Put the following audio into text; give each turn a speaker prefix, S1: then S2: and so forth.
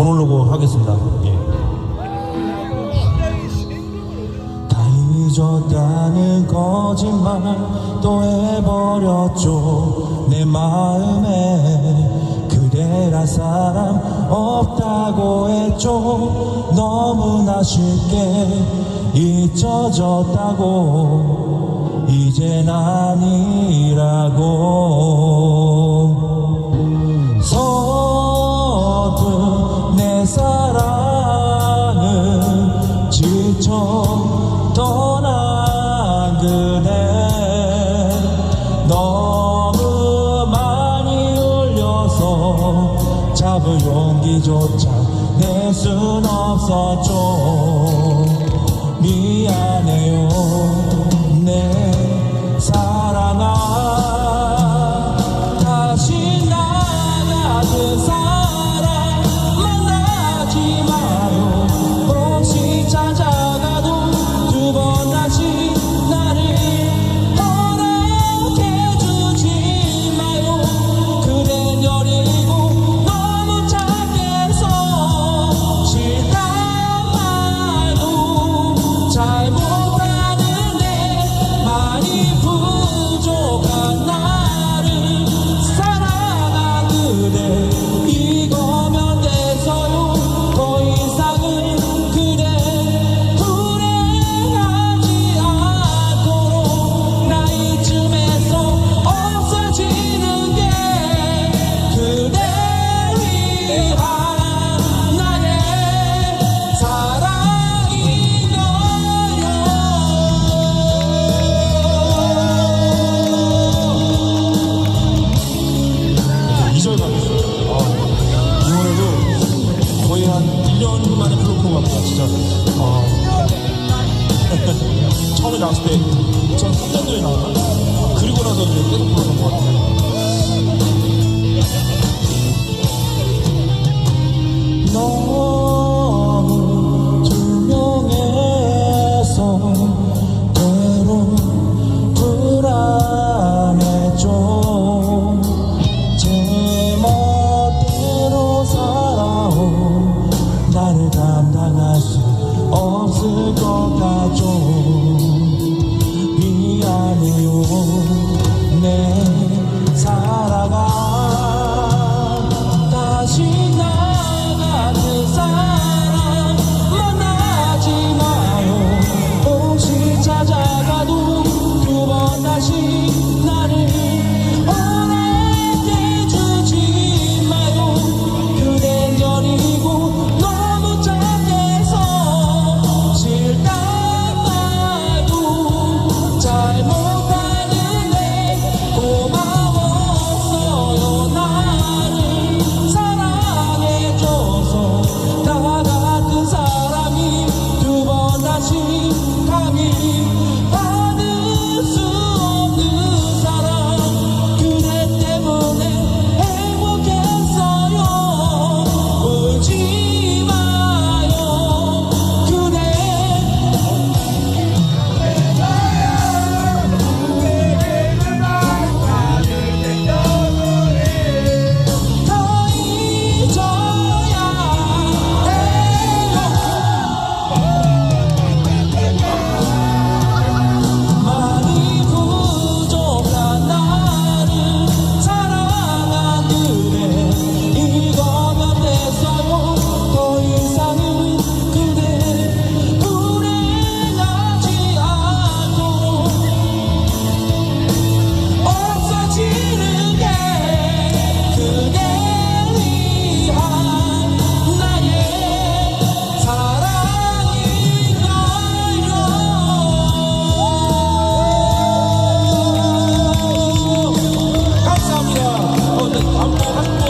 S1: 모놀로그 하겠습니다. 예. 다 잊었다는 거짓말 또 해버렸죠 내 마음에 그대라 사람 없다고 했죠 너무나 쉽게 잊혀졌다고 이젠 아 사랑은 지쳐 떠난 그대. 너무 많이 울려서 잡을 용기조차 낼 순 없었죠. 미안해요 어, 처음에 나왔을 때 2003년도에 나왔나? 我